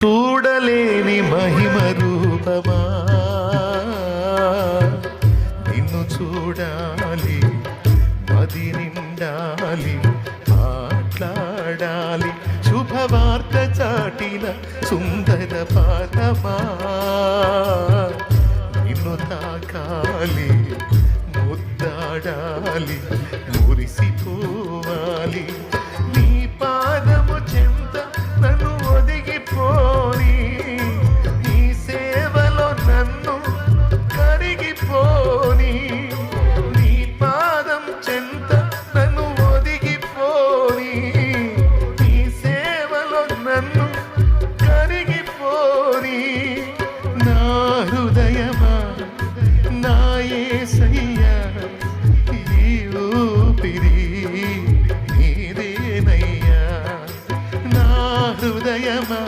చూడలేని మహిమ రూపమా? నిన్ను చూడాలి మది నిండాలి మాట్లాడాలి శుభవార్త చాటిన సుందర పాదమా నిన్ను తాకాలి ముద్దాడాలి మురిసిపో ఊపిరి నీదేనయ్యా నా హృదయమా?